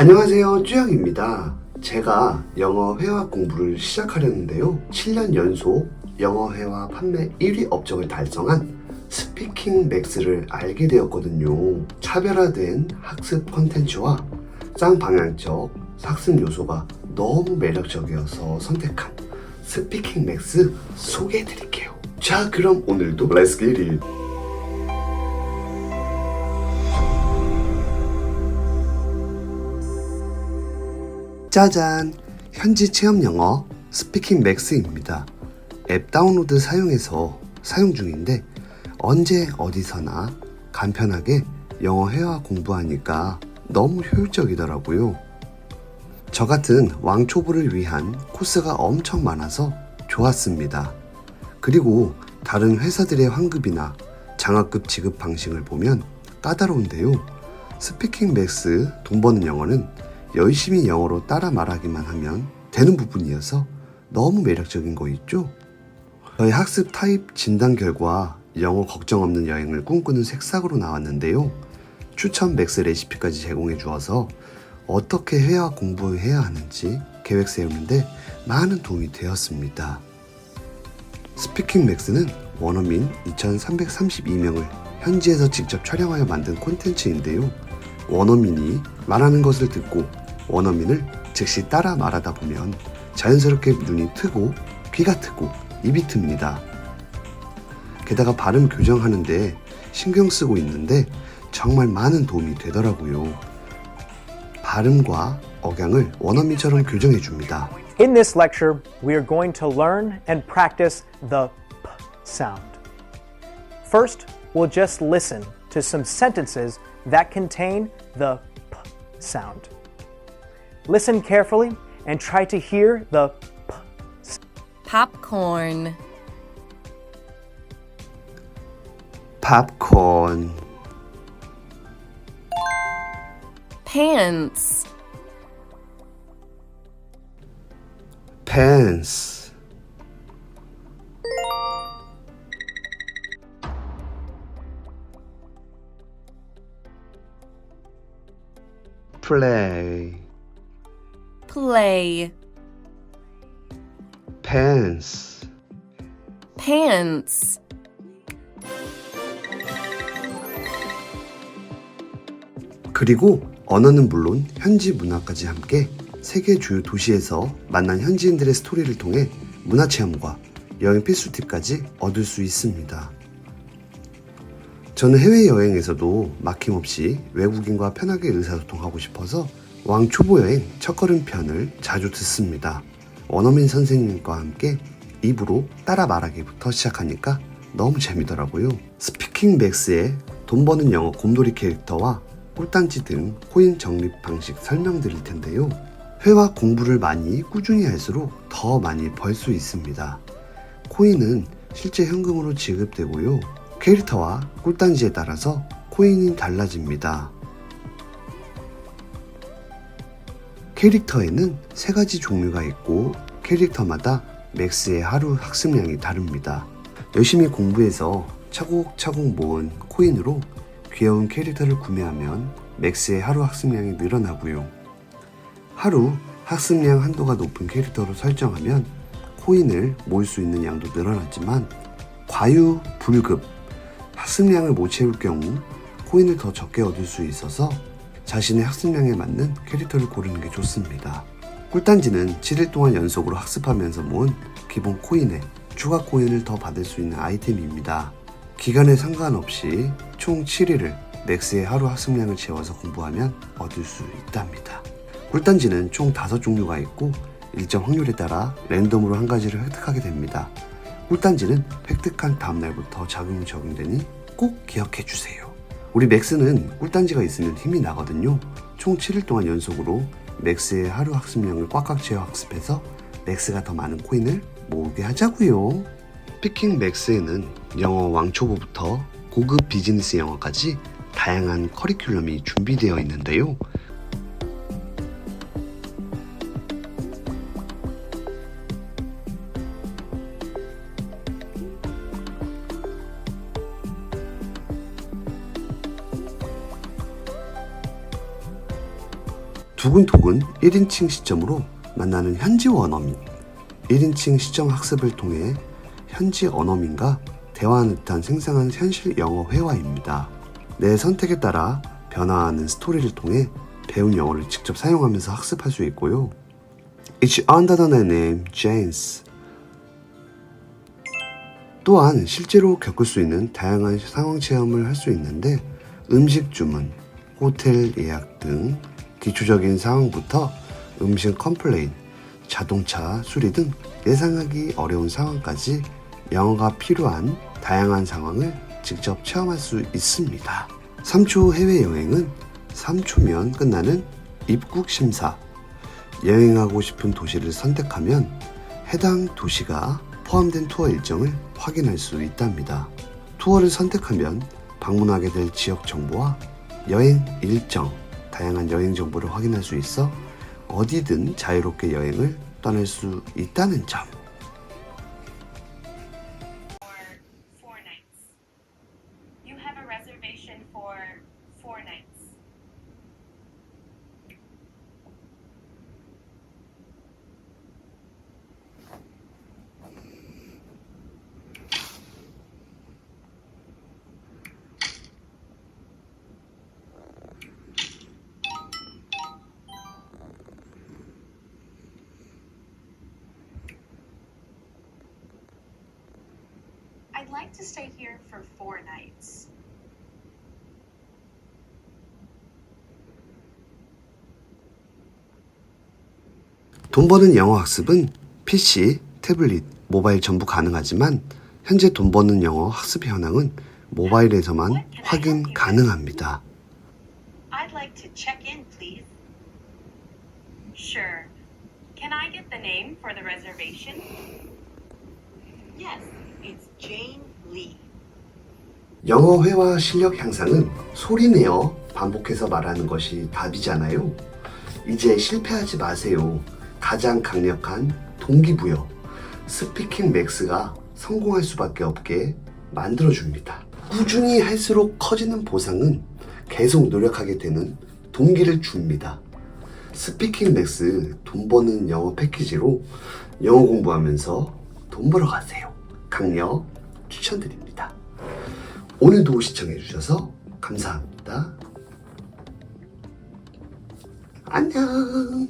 안녕하세요 쭈영입니다. 제가 영어 회화 공부를 시작하려는데요. 7년 연속 영어 회화 판매 1위 업적을 달성한 스피킹 맥스를 알게 되었거든요. 차별화된 학습 컨텐츠와 쌍방향적 학습 요소가 너무 매력적이어서 선택한 스피킹 맥스 소개해 드릴게요. 자 그럼 오늘도 Let's get it 짜잔! 현지 체험 영어 스피킹 맥스입니다. 앱 다운로드 사용해서 사용 중인데 언제 어디서나 간편하게 영어 회화 공부하니까 너무 효율적이더라고요. 저 같은 왕초보를 위한 코스가 엄청 많아서 좋았습니다. 그리고 다른 회사들의 환급이나 장학금 지급 방식을 보면 까다로운데요. 스피킹 맥스 돈 버는 영어는 열심히 영어로 따라 말하기만 하면 되는 부분이어서 너무 매력적인 거 있죠? 저희 학습 타입 진단 결과 영어 걱정 없는 여행을 꿈꾸는 색상으로 나왔는데요. 추천 맥스 레시피까지 제공해 주어서 어떻게 회화 공부해야 하는지 계획 세우는데 많은 도움이 되었습니다. 스피킹 맥스는 원어민 2332명을 현지에서 직접 촬영하여 만든 콘텐츠인데요. 원어민이 말하는 것을 듣고 원어민을 즉시 따라 말하다 보면 자연스럽게 눈이 트고 귀가 트고 입이 틉니다. 게다가 발음 교정하는데 신경 쓰고 있는데 정말 많은 도움이 되더라고요. 발음과 억양을 원어민처럼 교정해 줍니다. In this lecture, we are going to learn and practice the p sound. First, we'll just listen to some sentences that contain the p sound. Listen carefully and try to hear the p popcorn, 팝콘, pants, 펜스, 플레이, play, 펜스, pants, 그리고 언어는 물론 현지 문화까지 함께 세계 주요 도시에서 만난 현지인들의 스토리를 통해 문화 체험과 여행 필수 팁까지 얻을 수 있습니다. 저는 해외 여행에서도 막힘없이 외국인과 편하게 의사소통하고 싶어서 왕초보 여행 첫걸음 편을 자주 듣습니다. 원어민 선생님과 함께 입으로 따라 말하기부터 시작하니까 너무 재미더라고요. 스피킹 맥스의 돈 버는 영어 곰돌이 캐릭터와 꿀단지 등 코인 적립 방식 설명드릴 텐데요. 회화 공부를 많이 꾸준히 할수록 더 많이 벌 수 있습니다. 코인은 실제 현금으로 지급되고요. 캐릭터와 꿀단지에 따라서 코인이 달라집니다. 캐릭터에는 세 가지 종류가 있고 캐릭터마다 맥스의 하루 학습량이 다릅니다. 열심히 공부해서 차곡차곡 모은 코인으로 귀여운 캐릭터를 구매하면 맥스의 하루 학습량이 늘어나고요. 하루 학습량 한도가 높은 캐릭터로 설정하면 코인을 모을 수 있는 양도 늘어나지만 과유 불급 학습량을 못 채울 경우 코인을 더 적게 얻을 수 있어서 자신의 학습량에 맞는 캐릭터를 고르는 게 좋습니다. 꿀단지는 7일 동안 연속으로 학습하면서 모은 기본 코인에 추가 코인을 더 받을 수 있는 아이템입니다. 기간에 상관없이 총 7일을 맥스의 하루 학습량을 채워서 공부하면 얻을 수 있답니다. 꿀단지는 총 5종류가 있고 일정 확률에 따라 랜덤으로 한 가지를 획득하게 됩니다. 꿀단지는 획득한 다음날부터 작용이 적용되니 꼭 기억해 주세요. 우리 맥스는 꿀단지가 있으면 힘이 나거든요. 총 7일 동안 연속으로 맥스의 하루 학습량을 꽉꽉 채워 학습해서 맥스가 더 많은 코인을 모으게 하자고요. 피킹 맥스에는 영어 왕초보부터 고급 비즈니스 영어까지 다양한 커리큘럼이 준비되어 있는데요. 두근두근 1인칭 시점으로 만나는 현지 원어민 1인칭 시점 학습을 통해 현지 언어민과 대화하는 듯한 생생한 현실 영어 회화입니다. 내 선택에 따라 변화하는 스토리를 통해 배운 영어를 직접 사용하면서 학습할 수 있고요. It's under the name James. 또한 실제로 겪을 수 있는 다양한 상황 체험을 할 수 있는데 음식 주문, 호텔 예약 등 기초적인 상황부터 음식 컴플레인, 자동차 수리 등 예상하기 어려운 상황까지 영어가 필요한 다양한 상황을 직접 체험할 수 있습니다. 3초 해외여행은 3초면 끝나는 입국 심사. 여행하고 싶은 도시를 선택하면 해당 도시가 포함된 투어 일정을 확인할 수 있답니다. 투어를 선택하면 방문하게 될 지역 정보와 여행 일정, 다양한 여행 정보를 확인할 수 있어 어디든 자유롭게 여행을 떠날 수 있다는 점. for four nights. You have a reservation for four nights. I'd like to stay here for four nights. 돈 버는 영어 학습은 PC, 태블릿, 모바일 전부 가능하지만 현재 돈 버는 영어 학습 현황은 모바일에서만 확인 가능합니다. I'd like to check in, please. Sure. Can I get the name for the reservation? Yes. 영어 회화 실력 향상은 소리내어 반복해서 말하는 것이 답이잖아요. 이제 실패하지 마세요. 가장 강력한 동기부여, 스피킹 맥스가 성공할 수밖에 없게 만들어줍니다. 꾸준히 할수록 커지는 보상은 계속 노력하게 되는 동기를 줍니다. 스피킹 맥스 돈 버는 영어 패키지로 영어 공부하면서 돈 벌어 가세요. 강력 추천드립니다. 오늘도 시청해주셔서 감사합니다. 안녕.